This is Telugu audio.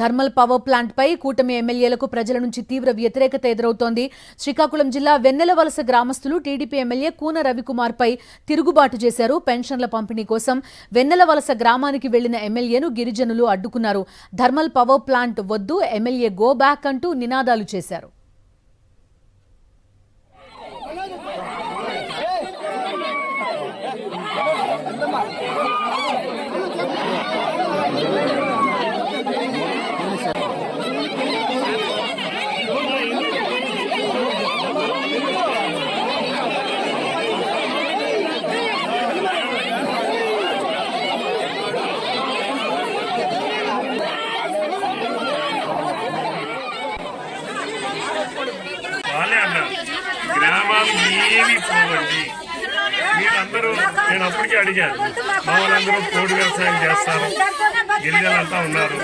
థర్మల్ పవర్ ప్లాంట్ పై కూటమి ఎమ్మెల్యేలకు ప్రజల నుంచి తీవ్ర వ్యతిరేకత ఎదురవుతోంది. శ్రీకాకుళం జిల్లా వెన్నెలవలస గ్రామస్తులు టీడీపీ ఎమ్మెల్యే కూన రవికుమార్ పై తిరుగుబాటు చేశారు పెన్షన్ల పంపిణీ కోసం. వెన్నెలవలస గ్రామానికి వెళ్ళిన ఎమ్మెల్యేను గిరిజనులు అడ్డుకున్నారు. థర్మల్ పవర్ ప్లాంట్ వద్దు ఎమ్మెల్యే గో బ్యాక్ అంటూ నినాదాలు చేశారు. గ్రామాలు ఏమి పోవండి మీరందరూ నేను అప్పటికే అడిగాను. మా వాళ్ళందరూ పోడు వ్యవసాయం చేస్తారు. గిరిజనులంతా ఉన్నారు.